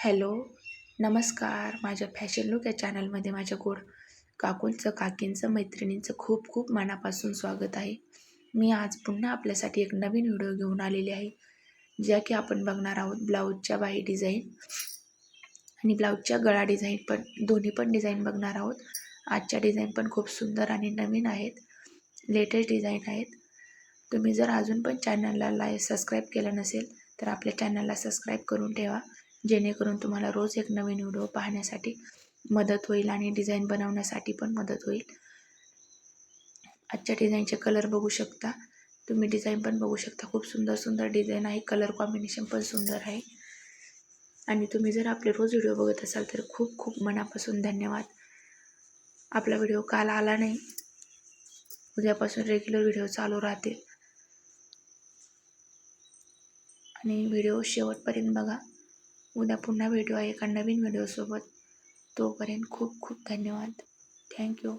Hello नमस्कार. माझ्या fashion look या चॅनलमध्ये माझ्या गोड काकूंचं काकींचं मैत्रिणींचं खूप खूप मनापासून स्वागत आहे. मी आज पुन्हा आपल्यासाठी एक नवीन व्हिडिओ घेऊन आलेली आहे ज्या की आपण बघणार आहोत ब्लाऊजच्या बाही डिझाईन आणि ब्लाऊजच्या गळा डिझाईन पण दोन्ही पण डिझाईन बघणार आहोत. आजच्या डिझाईन पण खूप सुंदर आणि नवीन आहेत. लेटेस्ट डिझाईन आहेत. तुम्ही जर अजून पण चॅनलला लाय सबस्क्राईब केलं नसेल तर आपल्या चॅनलला सबस्क्राईब करून ठेवा. जेणेकरून तुम्हाला रोज एक नवीन व्हिडिओ पाहण्यासाठी मदत होईल आणि डिझाईन बनवण्यासाठी पण मदत होईल. आजच्या डिझाईनचे कलर बघू शकता. तुम्ही डिझाईन पण बघू शकता. खूप सुंदर सुंदर डिझाईन आहे. कलर कॉम्बिनेशन पण सुंदर आहे. आणि तुम्ही जर आपले रोज व्हिडिओ बघत असाल तर खूप खूप मनापासून धन्यवाद. आपला व्हिडिओ काल आला नाही. उद्यापासून रेग्युलर व्हिडिओ चालू राहतील. आणि व्हिडिओ शेवटपर्यंत बघा. उद्या पुन्हा भेटू एका नवीन व्हिडिओसोबत. तोपर्यंत खूप खूप धन्यवाद. थँक्यू